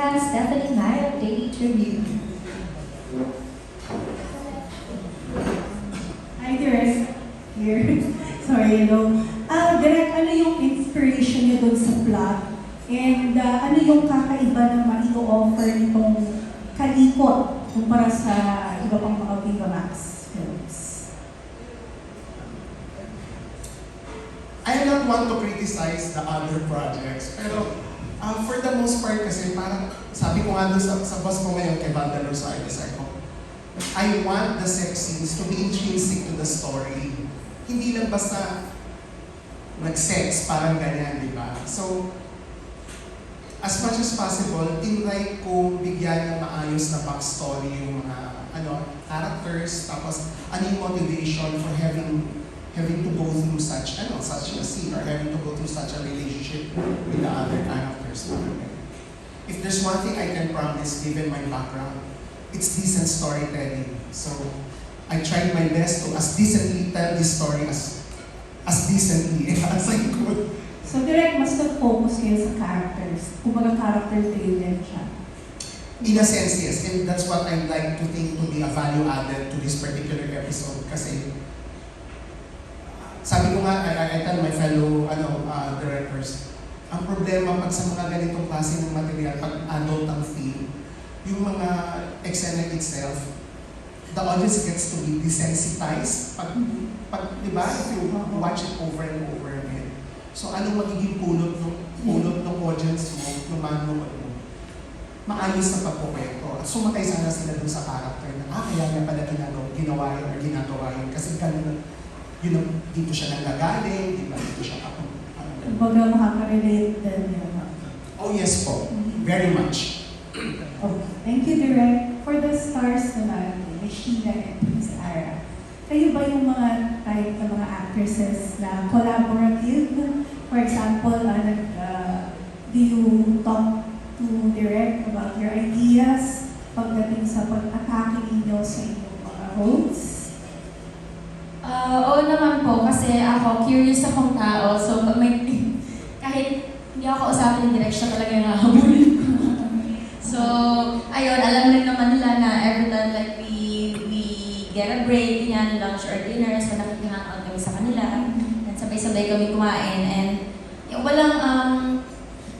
has Stephanie of Daily Tribune. Hi, Direk. Here. Sorry, hello. Ah, Direk, ano yung inspiration niyo dun sa plot? And ah, ano yung kakaiba na mai-offer nitong kalikot kumpara sa iba pang mga Viva Max films? I do not want to criticize the other projects, pero uh, for the most part kasi parang sabi ko nga doon sa, sa boss ko ngayon kay Vanda Rosario, sabi ko, I want the sex scenes to be intrinsic to the story. Hindi lang basta nag-sex, parang ganyan, di ba? So, as much as possible, tinry ko bigyan ng maayos na backstory yung mga ano, characters, tapos ano yung motivation for having having to go through such ano, such a scene or having to go through such a relationship with the other characters. Parang ganun. If there's one thing I can promise given my background, it's decent storytelling. So I tried my best to as decently tell this story as as decently as I could. So, Direk, mas nag-focus kayo sa characters. Kumbaga character driven siya. In a sense, yes. And that's what I like to think to be a value added to this particular episode. Kasi, sabi ko nga, I, I, tell my fellow ano, uh, directors, ang problema pag sa mga ganitong klase ng material, pag adult ang theme, yung mga eksena itself, the audience gets to be desensitized. Pag, pag di ba, if you watch it over and over again. So, anong magiging pulot ng pulot ng audience mo, ng manunood mo? maayos na pagkukwento. At sumakay sana sila dun sa character na, ah, kaya niya pala ginagawa, ginawa yun or ginagawa yun. Kasi ganun, yun, ang- dito siya nanggagaling, di ba? Dito siya ako. Kumbaga makaka-relate din yun. Oh yes po, very much. Okay. Thank you, Direk. For the stars naman, Sheila and Miss Ara, kayo ba yung mga type ng mga actresses na collaborative? For example, uh, nag, uh, do you talk to Direk about your ideas pagdating sa pag-atake ninyo sa inyong mga roles? Ah, oo naman po, kasi ako, curious akong tao. So, may, kahit hindi ako usapin ng direction, talaga yung hahabulin so, ayun, alam rin naman nila na every time like we, we get a break, yan, lunch or dinner, so nakikingaan kami sa kanila. And sabay-sabay kami kumain. And yung walang, um,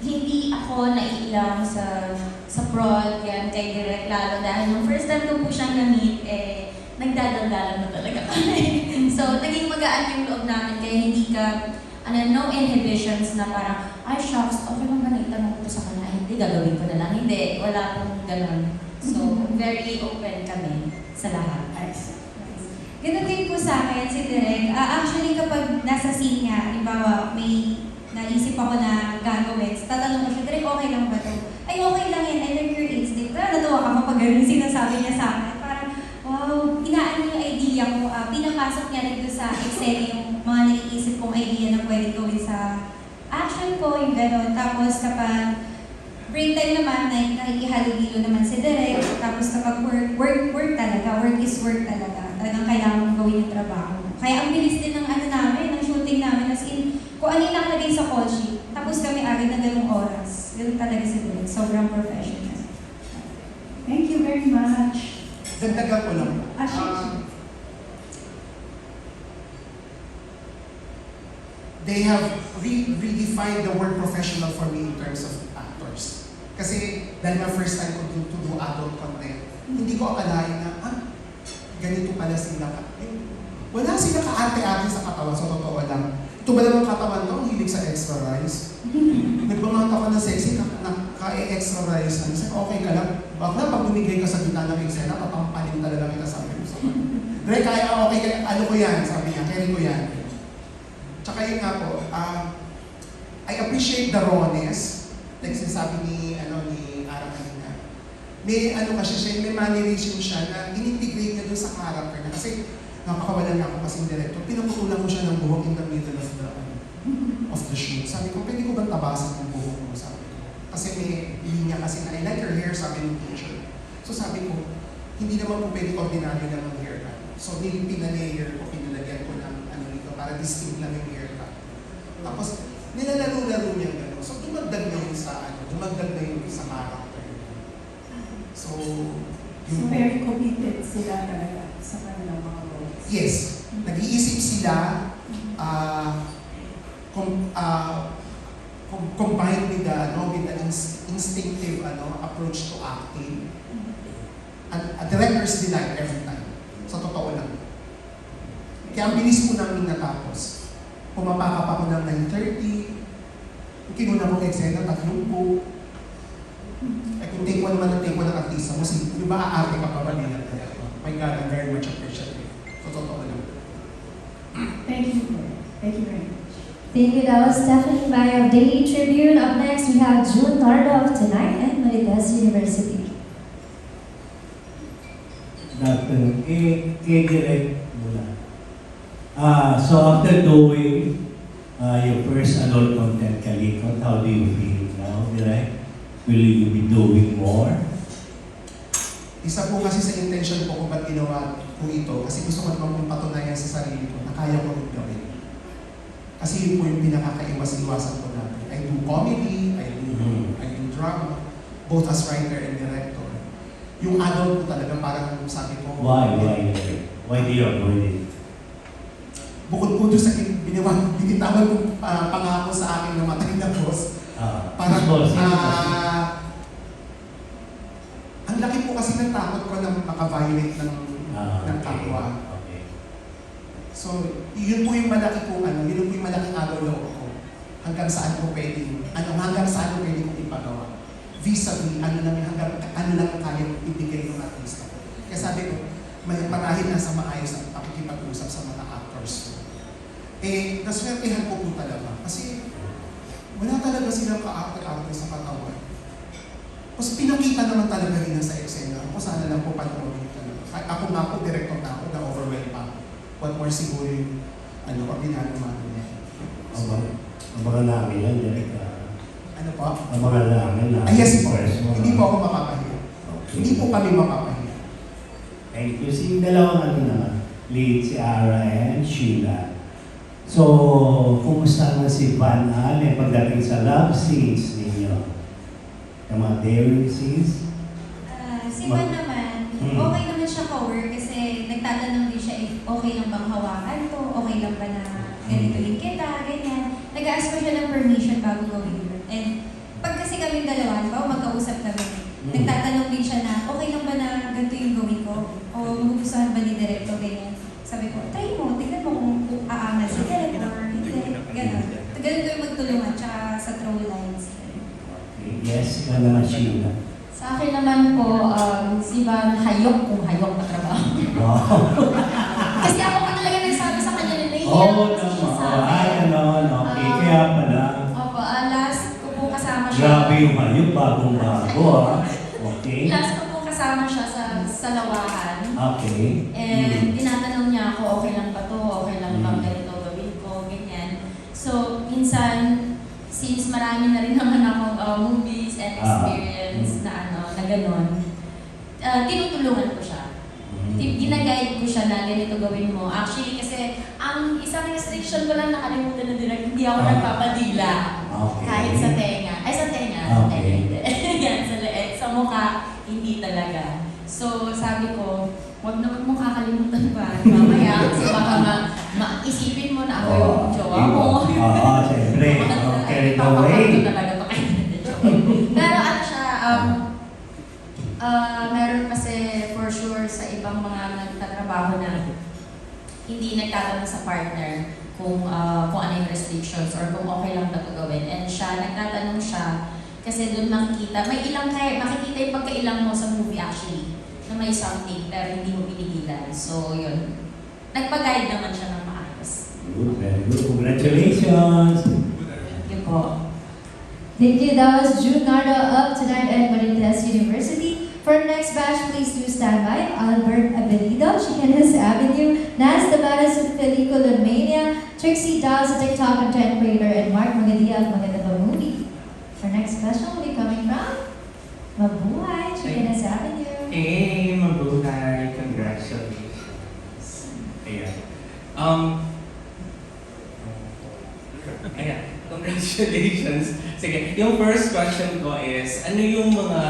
hindi ako naiilang sa sa prod, yan, kay Direk lalo dahil nung first time ko po siyang na-meet, eh, nagdadaldalan na talaga kami. so, naging magaan yung loob namin, kaya hindi ka, ano, no inhibitions na parang, ay, shucks, okay lang ba naitanong ko to sa kanila? Hindi, gagawin ko na lang. Hindi, wala pong ganun. So, very open kami sa lahat. Nice. Nice. Ganun din po sa akin si Direk. Ah, actually, kapag nasa scene nga, halimbawa, may naisip ako na gagawin, tatanong ko siya, Direk, okay lang ba to? Ay, okay lang yan. I like your instinct. Pero natuwa ka kapag ganun sinasabi niya sa akin. Parang, wow, inaan niya yung idea ko. Pinapasok niya rin doon sa eksena yung mga naiisip kong idea na pwede gawin sa action ko, yung gano'n. Tapos kapag break time naman, na nakikihalubilo naman si Direk. Tapos kapag work, work, work talaga. Work is work talaga. Talagang kailangan mong gawin yung trabaho. Kaya ang bilis din ng ano namin, ng shooting namin. As in, kung ano nakalagay sa call sheet, tapos kami agad na ganung oras. Ganun talaga si Direk. Sobrang professional. Thank you very much. Dagdagan ko lang. Ah, sure, Um, sure. They have re- redefined the word professional for me in terms of actors. Kasi dahil my first time ko to, to do adult content, hindi ko akalain na, ah, ganito pala sila. ka- eh, Wala sila kaarte-arte sa katawan, sa totoo lang. Ito ba naman katawan to? Ang hilig sa extra rice. Nagbangat ako ng sexy, ka, na, rice. Ano, sabi, okay ka lang. Bakla, pag bumigay ka sa gitna ng eksena, papampanin talaga kita sa kanya. Dre, kaya okay ka, ano ko yan? Sabi niya, carry ko yan. Tsaka yun nga po, um, I appreciate the rawness. Like sinasabi ni, ano, ni Ara. May ano kasi siya, may mannerism siya na in-integrate niya doon sa character niya. Kasi nakakawalan niya ako kasing director. Pinaputulan ko siya ng buhok in the middle of the, ano, of the shoot. Sabi ko, pwede ko ba tabasan ng buhok mo? Sabi ko. Kasi may linya kasi na, I like your hair, sabi ng teacher. So sabi ko, hindi naman po pwede ordinaryo lang ang haircut. So nil- pinalayer ko, pinalagyan ko para distinct lang yung haircut. Tapos nilalaro-laro niya gano'n. So dumagdag na yun sa ano, dumagdag na yun sa character. So, So yun po. very committed sila talaga sa kanilang mga roles. Yes, nag-iisip sila uh, com, uh, com- combined with the, no, with the ins- instinctive ano, approach to acting. And a director's delight every time. Sa totoo lang. Kaya ang bilis po namin natapos. Pumapaka pa ko ng 9.30. Yung kinuna kong eksena, tatlong po. Eh kung take one naman ang take one ng artista mo, si, di ba aarte ka pa ba nila? My God, I'm very much appreciative. So totoo lang. Thank you. Thank you very much. Thank you. That was Stephanie Mai of Daily Tribune. Up next, we have June Nardo of Tonight and Marites University. Dr. K. K. Direct muna. Ah, so after doing uh, your first adult content kalikot, how do you feel now, Direct? Will you be doing more? Isa po kasi sa intention ko kung ba't ginawa ko ito, kasi gusto ko naman patunayan sa sarili ko na kaya ko rin gawin. Kasi yun po yung pinakakaiwas-iwasan ko natin. I do comedy, I do, Mhm. I do drama, both as writer and director. Yung adult ko talaga parang sabi ko, Why? Why? Why do you avoid it? Bukod po doon sa biniwan, binitawan kong ah, pangako sa akin na matay na boss, Parang, boss, ah, ang laki po kasi ng takot ko na makaviolate ng, Ah, ng kapwa. Okay. So, yun po yung malaki kong ano, yun po yung malaking agaw loob ko. Hanggang saan ko pwede, ano, hanggang saan ko pwede kong ipagawa. Vis-a-vis, ano lang, hanggang, ano lang ang kaya ibigay ng artista ko. Kaya sabi ko, may marahil nasa maayos ang pakikipag-usap sa mga ko. Eh, naswertehan ko po talaga. Kasi, wala talaga silang ka-actor sa katawan. Kasi pinakita naman talaga nila sa eksena. Ako sana lang po panoorin talaga. Kahit Ako nga po, director na ako, na-overwhelm pa. What more siguro yung ano, ordinary man niya. Abang, abangan namin yan, Direct. ah. Ano po? Abangan namin na. Ay, yes po. Hindi ah. po ako mapapahiya. Okay. Hindi po kami mapapahiya. Thank you. Si dalawang ano naman, lead si Ara and Sheila. So, kumusta naman si Van Allen pagdating sa love scenes ninyo? Yung mga daring scenes? Ah, si Ma- Van naman, Hmm. okay naman siya cover kasi nagtatanong din siya if okay lang bang hawakan to, okay lang ba na ganituin kita, ganyan. Nag-ask pa siya ng permission bago gawin yun. And pag kasi kami dalawa, di ba, magkausap kami, Hmm. nagtatanong din siya na okay lang ba na ganito yung gawin ko? O magugustuhan ba ni Directo, ganyan. Sabi ko, try mo sa throw lines. Okay. Yes, ikaw naman Sheila. Sa akin naman po, um, si Van hayok kung hayok na trabaho. Wow. Kasi ako pa talaga nagsabi sa kanya na nahihiya Oo ako kasi siya sa Oh, ay, akin. ganon. Okay, Ah. kaya pala. Opo, ah, last ko po kasama siya. Grabe yung hayop, bagong-bago ah. Okay. Last ko po kasama siya sa, sa lawahan. Okay. And tinatanong niya ako, okay lang ba to? Okay lang bang Mm. ganito gawin ko? Ganyan. So, minsan, since marami na rin naman akong uh, movies and Ah. experience na ano, na gano'n, uh, tinutulungan ko siya. Ti- Ginaguide ko siya na ganito gawin mo. Actually, kasi ang isang restriction ko lang nakalimutan na direct, hindi ako Ah. nagpapadila. Okay. Kahit sa tenga. Ay, sa tenga. Okay. Yan, sa leeg. Sa mukha, hindi talaga. So, sabi ko, huwag na huwag mong kakalimutan pa. Mamaya, kasi baka ma maisipin mo na ako yung jowa mo. Oo, siyempre. Carried away. talaga to. Pero ano siya, um, ah, meron kasi for sure sa ibang mga nagtatrabaho na hindi nagtatanong sa partner kung ah, kung ano yung restrictions or kung okay lang ba ito gawin. And siya, nagtatanong siya kasi doon makikita, may ilang kaya, makikita yung pagkailang mo sa movie actually, na may something pero hindi mo pinigilan. So, yun. Nagpag-guide naman siya ng maayos. Good, very good. Congratulations. Po. Thank you. That was June Nardo of Tonight at Marites University. For our next batch, please do stand by. Albert Abelido, Chicanas Avenue, Nas Tabaras of Película Mania, Trixie Dawes, TikTok content creator, and Mark Magadia of Magandang Movie. Our next special will be coming from Mabuhay, Chicanas Avenue. Hey, Sige, yung first question ko is, ano yung mga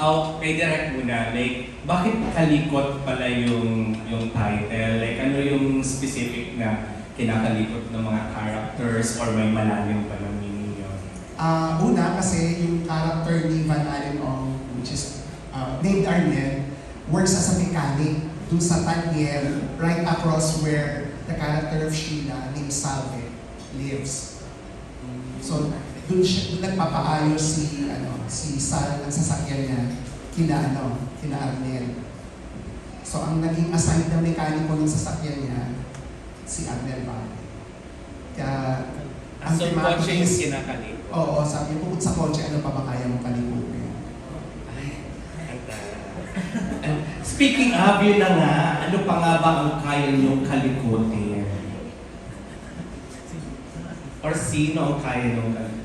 Oh, kay direct muna, like, bakit kalikot pala yung, yung title? Like, ano yung specific na kinakalikot ng mga characters or may malalim pa ng meaning yun? Ah, una kasi yung character ni Van Allen Ong, which is uh, named Arnel, works as a mechanic dun sa Taniel, right across where the character of Sheila named Salve lives. So, dun siya, dun nagpapaayos si, ano, si Sal ng sasakyan niya kina, ano, kina Arnel. So, ang naging assigned na mekaniko ng sasakyan niya, si Arnel Bale. Kaya, ang So, kotse yung is- kinakalikot? Oo, sabi bukod sa kotse, ano pa ba kaya mo kalikutin? Speaking of, yun na nga, ano pa nga ba ang kaya niyong kalikutin? Or sino ang kaya nung Char.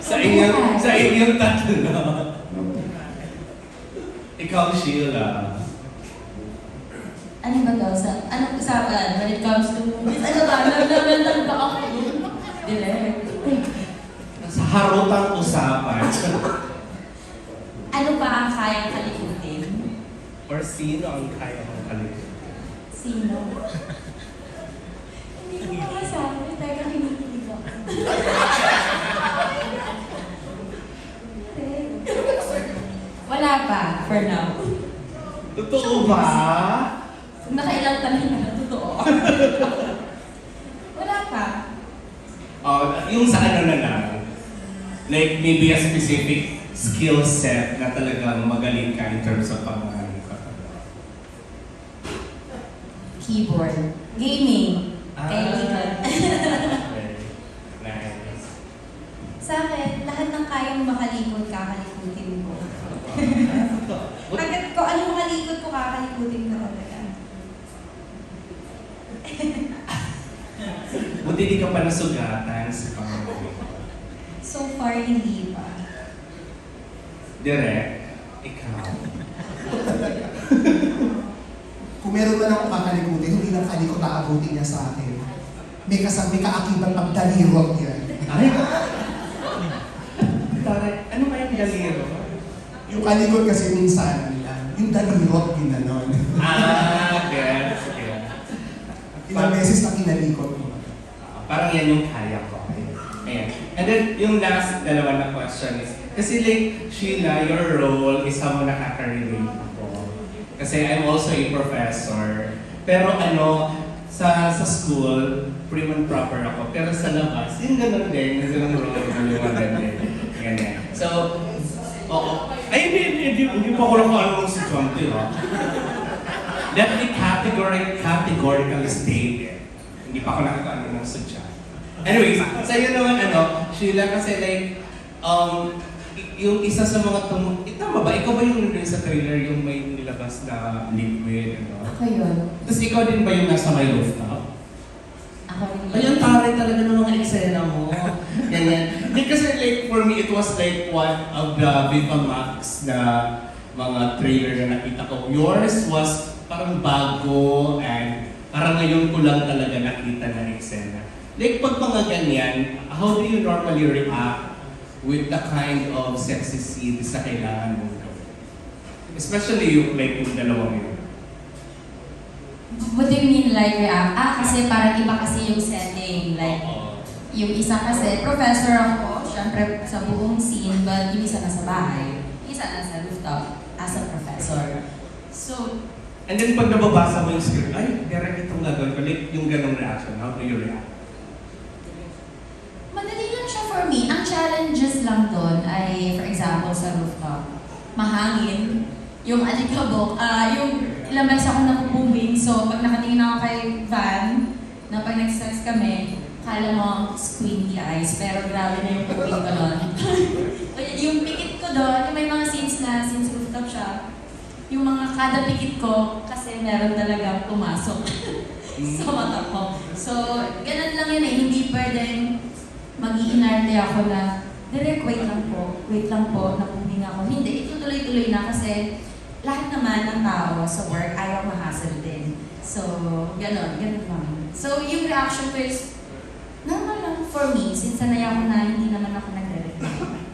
Sa inyong, sa inyong tatlo. Ikaw, Sheila. Ano ba daw? Sa, anong usapan when it comes to movies? Ano ba? Naglalandan ba ako? Direct. Sa harutang usapan. Ano ba ang kayang kalikutin? Or sino ang kaya kalikutin? Sino? Hindi ko makasabi. Teka, kinikilig ako. Wala now. Totoo ba? Nakailang tanong na, totoo. Wala pa. Oh, yung sa ano na lang, like maybe a specific skill set na talagang magaling ka in terms of pag-aaral Keyboard. Gaming. Ah. Kailangan. Nice. Sa akin, lahat ng kayang makalikot, kakalikutin ko. Hanggat ko ano makalikot ko, kakalikutin ko talaga. Buti di ka pa nasugatan sa pamilya. So far, hindi pa. Direct, ikaw. Kung meron man akong kakalikutin, hindi lang kalikot aabutin niya sa akin. May kasam, may kaakibat pagdalirot yan. Ay! Tara, ano ba yung galero? Yung kalikot kasi minsan, yung dalirot, yun na nun. Ah, gets. Ilang beses na kinalikot ko. Parang yan yung kaya ko. Ayan. And then, yung last dalawa na question is, kasi like, Sheila, your role is how nakaka-relate ako. Kasi I'm also a professor. Pero ano, sa sa school, prim and proper ako. Pero sa labas, yung ganun din, yung ganun role, yung ganun. Ganyan. So, oo. Ay, hindi, hindi, hindi, pa ko lang kung ano si John, di ba? Let me categori categorically state. Hindi pa ako nakakaano ng sudya. Anyways, sa'yo naman ano, Sheila, kasi like, um, yung isa sa mga tum... Eh, tama ba? Ikaw ba yung nandun sa trailer yung may nilabas na liquid, ano? Ako yun. Tapos ikaw din ba yung nasa may rooftop? Ako rin. Ayun, taray talaga ng mga eksena mo. Ganyan. Hindi kasi like, for me, it was like one of the Viva Max na mga trailer na nakita ko. Yours was parang bago and parang ngayon ko lang talaga nakita na eksena. Like, pag mga ganyan, how do you normally react with the kind of sexy scenes na kailangan mo gawin? Especially yung like yung dalawang yun. What do you mean like react? Ah, kasi parang iba kasi yung setting. Like, Oo. yung isa kasi, professor ako, syempre sa buong scene, but yung isa nasa bahay. Isa nasa rooftop as a professor. So, And then pag nababasa mo yung script, ay, direct itong gagawin ko. Like, yung ganong reaction, how do you react? madali lang siya for me. Ang challenges lang doon ay, for example, sa rooftop, mahangin, yung alikabok, ah yung ilang beses ako napupuming, so pag nakatingin ako kay Van, na pag nag-sex kami, kala mo squinty eyes, pero grabe na yung puping ko doon. yung pikit ko doon, yung may mga scenes na, since rooftop siya, yung mga kada pikit ko, kasi meron talaga pumasok sa mata ko. So, ganun lang yun eh, hindi pwedeng mag-iinarte ako na, direct, wait lang po, wait lang po, napumbing ako. Hindi, itutuloy-tuloy na kasi lahat naman ng tao sa work ayaw ma-hassle din. So, ganun, ganun lang. So, yung reaction ko is, normal lang for me, since sanay ako na hindi naman ako nagre-react.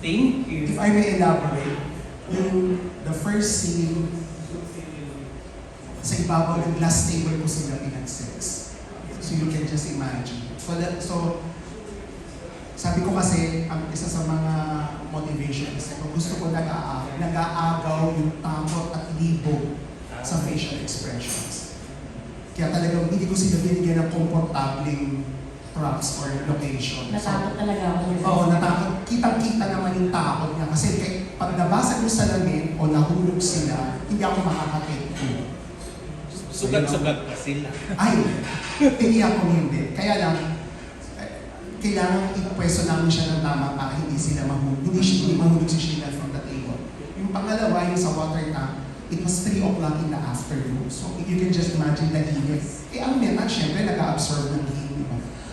Thank you. If I may elaborate, yung the first scene, sa ibabaw ng glass table ko sila pinag-sex. So you can just imagine. So, that, so sabi ko kasi, ang isa sa mga motivations, kung gusto ko nag-aagaw, nag-aagaw yung takot at libo sa facial expressions. Kaya talagang hindi ko sila binigyan ng komportabling props or location. Natakot talaga ako. Oo, natakot. Kitang-kita naman yung takot niya. Kasi kay, pag nabasa ko sa lamin o nahulog sila, hindi ako makakatake. Sugat-sugat pa sila. Ay, tiniyak ko hindi. Kaya lang, eh, kailangan ipwesto namin siya ng tama para hindi sila mahulog. Hindi, siya- hindi mahulog si Sheila from the table. Yung pangalawa, yung sa water tank, it was 3 o'clock in the afternoon. So you can just imagine the init. Eh ang metal, syempre, nag-absorb ng heat.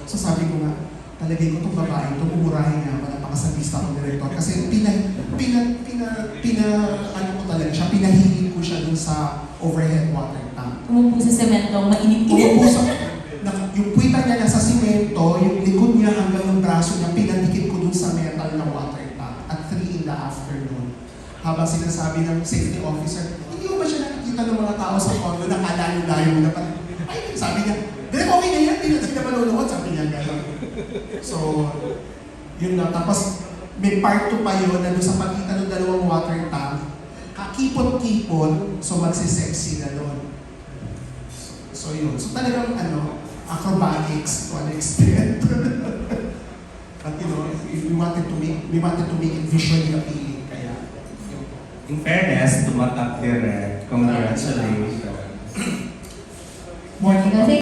So sabi ko nga, talagay ko itong babae, itong umurahin niya ako, napakasabista kong director. Kasi pina, pina, pina, pina, ano ko talaga siya, pinahihil ko siya dun sa overhead water tank. Umupo sa semento, mainit-init. Umupo sa, na, yung puwita niya nasa simento, yung likod niya hanggang yung braso niya, pinadikit ko dun sa metal ng water tank at 3 in the afternoon. Habang sinasabi ng safety officer, hindi mo ba siya nakikita ng mga tao sa condo na kalayo-layo na pa? Ay, sabi niya, Direk, okay na yan, hindi na sila malulunod, sabi niya gano'n. So, yun na. Tapos, may part 2 pa yun na doon sa pagitan ng dalawang water tank, kakipot-kipot, so magsisex sila doon. So yun. So talagang ano, acrobatics to an extent. But you know, if, we wanted to make, we wanted to make it visually appealing. Kaya, yun. In fairness, tumatak direct. Congratulations. Thank